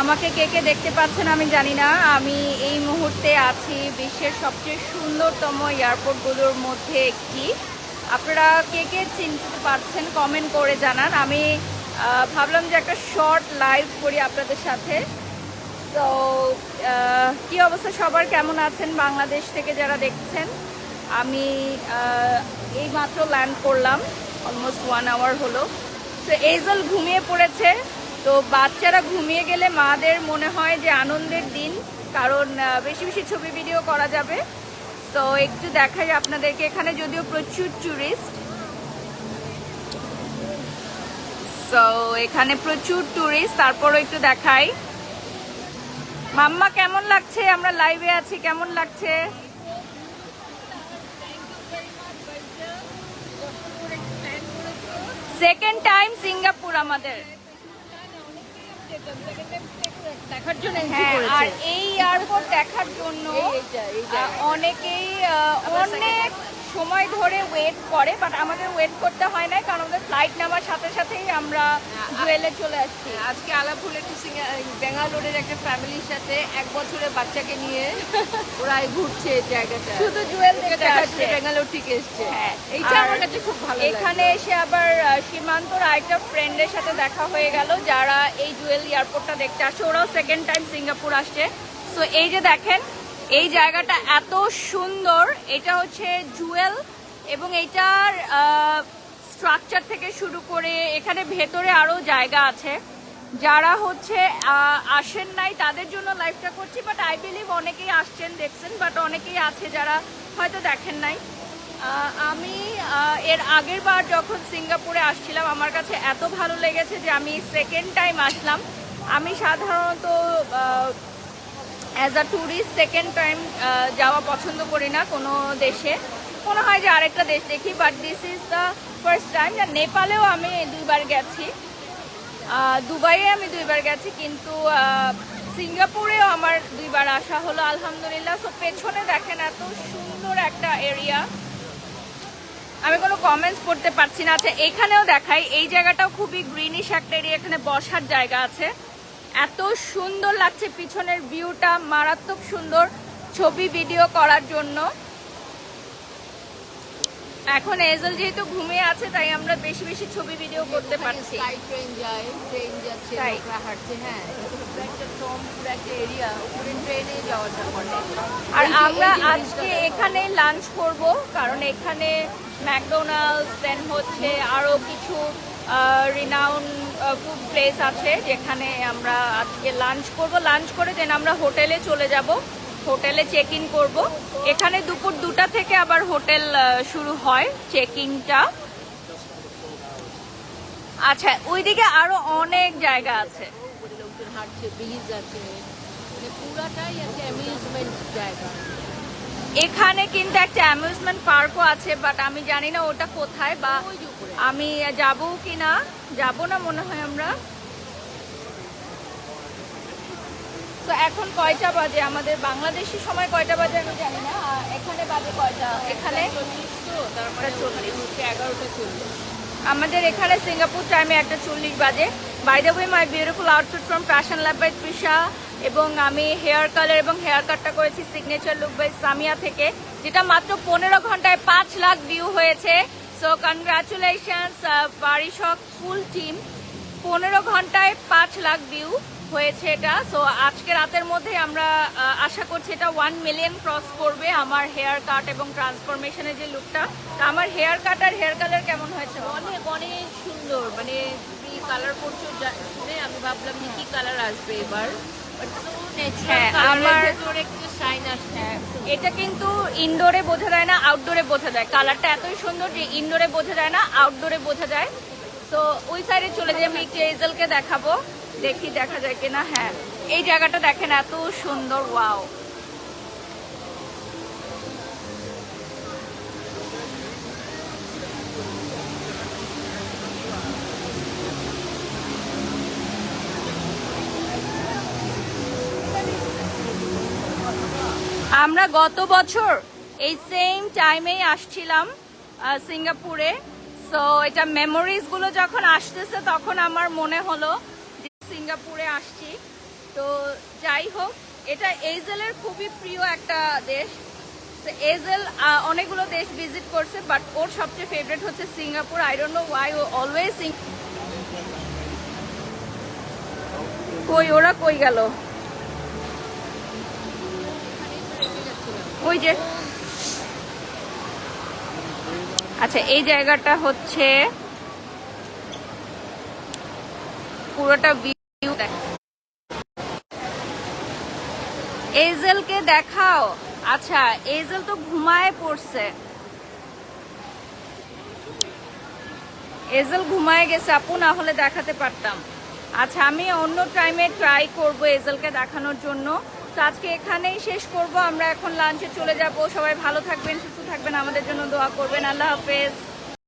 আমাকে কে কে দেখতে পাচ্ছেন আমি জানি না। আমি এই মুহূর্তে আছি বিশ্বের সবচেয়ে সুন্দরতম এয়ারপোর্টগুলোর মধ্যে একটি। আপনারা কে কে চিনতে পারছেন কমেন্ট করে জানান। আমি ভাবলাম যে একটা শর্ট লাইভ করি আপনাদের সাথে। তো কি অবস্থা? সবার কেমন আছেন? বাংলাদেশ থেকে যারা দেখছেন, আমি এই মাত্র ল্যান্ড করলাম। অলমোস্ট ওয়ান আওয়ার হলো। তো এইজল ঘুমিয়ে পড়েছে। তো বাচ্চারা ঘুমিয়ে গেলে মাদের মনে হয় যে আনন্দের দিন, কারণ বেশি বেশি ছবি ভিডিও করা যাবে। তো একটু দেখাই আপনাদেরকে এখানে যদিও প্রচুর ট্যুরিস্ট সো এখানে প্রচুর ট্যুরিস্ট তারপরও একটু দেখাই। মাম্মা, কেমন লাগছে? আমরা লাইভে আছি, কেমন লাগছে? সেকেন্ড টাইম সিঙ্গাপুর আমাদের। দেখার জন্য হ্যাঁ আর এই এয়ারপোর্ট দেখার জন্য অনেকেই অনেক সময় ধরে ওয়েট করে বাট আমাদের ওয়েট করতে হয় না কারণ আমাদের ফ্লাইট নামার সাথে সাথেই আমরা জুয়েলে চলে আসছি। আজকে আলাপ হলো একটু ব্যাঙ্গালোরের একটা ফ্যামিলির সাথে এক বছরের বাচ্চাকে নিয়ে ওরা ঘুরছে এই জায়গাটা। শুধু জুয়েল দেখতে আসছে। ব্যাঙ্গালোর থেকে এসছে। হ্যাঁ, এইটা আমার কাছে খুব ভালো এখানে এসে আবার সীমান্তর আরেকটা ফ্রেন্ডের সাথে দেখা হয়ে গেল যারা এই জুয়েল এয়ারপোর্টটা দেখতে আসছে ওরাও সেকেন্ড টাইম সিঙ্গাপুর আসছে। সো এই যে দেখেন এই জায়গাটা এত সুন্দর। এটা হচ্ছে জুয়েল এবং এইটার স্ট্রাকচার থেকে শুরু করে এখানে ভেতরে আরও জায়গা আছে। যারা হচ্ছে আসেন নাই, তাদের জন্য লাইভটা করছি বাট আই বিলিভ অনেকেই আসছেন, দেখছেন বাট অনেকেই আছে যারা হয়তো দেখেন নাই। আমি এর আগের বার যখন সিঙ্গাপুরে আসছিলাম, আমার কাছে এত ভালো লেগেছে যে আমি সেকেন্ড টাইম আসলাম। আমি সাধারণত as a tourist second time যাওয়া পছন্দ করি না কোনো দেশে। মনে হয় যে আরেকটা দেশ দেখি but this is the first time নেপালেও আমি দুইবার গেছি। দুবাইয়ে আমি দুইবার গেছি, কিন্তু সিঙ্গাপুরেও আমার দুইবার আসা হলো, আলহামদুলিল্লাহ। তো পেছনে দেখেন এত সুন্দর একটা এরিয়া আমি কোনো কমেন্টস করতে পারছি না। আচ্ছা এখানেও দেখাই, এই জায়গাটাও খুবই গ্রিনিশ একটা এরিয়া এখানে বসার জায়গা আছে। এত সুন্দর লাগছে পিছনের ভিউটা মারাত্মক সুন্দর ছবি ভিডিও করার জন্য। এখন এজল যেহেতু ঘুমিয়ে আছে তাই আমরা বেশি বেশি ছবি ভিডিও করতে পারছি। ট্রেন যায় ট্রেন যাচ্ছে হাঁটছে হ্যাঁ। আর আমরা আজকে এখানে লাঞ্চ করব কারণ এখানে ম্যাকডোনাল্ডস দেন হচ্ছে আরও কিছু রিনাউন ফুড প্লেস আছে যেখানে আমরা আজকে লাঞ্চ করব। লাঞ্চ করে দেন আমরা হোটেলে চলে যাব। হোটেলে চেক ইন করব। এখানে দুপুর দুটা থেকে আবার হোটেল শুরু হয় চেকিংটা আচ্ছা ওইদিকে আরও অনেক জায়গা আছে। লোকজন হাঁটছে ব্রিজ আছে মানে পুরাটাই আছে অ্যামিউজমেন্ট জায়গা। এখানে কিন্তু একটা অ্যামিউজমেন্ট পার্কও আছে বাট আমি জানি না ওটা কোথায় বা আমি যাব কি না যাব না মনে হয় আমরা। তো এখন কয়টা বাজে? আমাদের বাংলাদেশি সময় কয়টা বাজে আমি জানি না এখানে বাজে কয়টা? এখানে? মানে আমাদের এখানে সিঙ্গাপুর টাইমে একটা চল্লিশ বাজে। By the way my beautiful outfit from fashion lab by Trisha এবং আমি হেয়ার কালার এবং হেয়ার কাটটা করেছি সিগনেচার লুক বাই সামিয়া থেকে, যেটা মাত্র পনেরো ঘন্টায় পাঁচ লাখ ভিউ হয়েছে। সো কনগ্রাচুলেশনস বারিশক ফুল টিম পনেরো ঘন্টায় পাঁচ লাখ ভিউ হয়েছে এটা। সো আজকে রাতের মধ্যে আমরা আশা করছি এটা ওয়ান মিলিয়ন ক্রস করবে আমার হেয়ার কাট এবং ট্রান্সফরমেশনের যে লুকটা আমার হেয়ার কাট আর হেয়ার কালার কেমন হয়েছে অনেক অনেক সুন্দর। মানে কালার যা- শুনে আমি ভাবলাম কি কালার আসবে এবার? হ্যাঁ, আমার- শাইন আসছে। এটা কিন্তু ইনডোরে বোঝা যায় না আউটডোরে বোঝা যায়। কালারটা এতই সুন্দর যে ইনডোরে বোঝা যায় না আউটডোরে বোঝা যায়। তো ওই সাইডে চলে যাই আমি দেখাবো দেখি দেখা যায় কিনা। হ্যাঁ এই জায়গাটা দেখেন এত সুন্দর ওয়াও আমরা গত বছর এই সেম টাইমেই আসছিলাম সিঙ্গাপুরে। সো এটা মেমোরিজগুলো যখন আসতেছে, তখন আমার মনে হলো সিঙ্গাপুরে আসছি। তো যাই হোক, এটা এইজেলের খুবই প্রিয় একটা দেশ। এজেল অনেকগুলো দেশ ভিজিট করছে বাট ওর সবচেয়ে ফেভারিট হচ্ছে Singapore. I don't know why O always কই, ওরা কই গেল? ওই যে। আচ্ছা এই জায়গাটা হচ্ছে পুরোটা ভিউ এজেলকে দেখাও। আচ্ছা এজেল তো ঘুমায় পড়ছে। এজেল ঘুমায় গেছে, আপু, না হলে দেখাতে পারতাম। আচ্ছা আমি অন্য টাইমে ট্রাই করব এজেলকে দেখানোর জন্য। তো আজকে এখানেই শেষ করব। আমরা এখন লাঞ্চে চলে যাব। সবাই ভালো থাকবেন, সুস্থ থাকবেন। আমাদের জন্য দোয়া করবেন। আল্লাহ হাফেজ।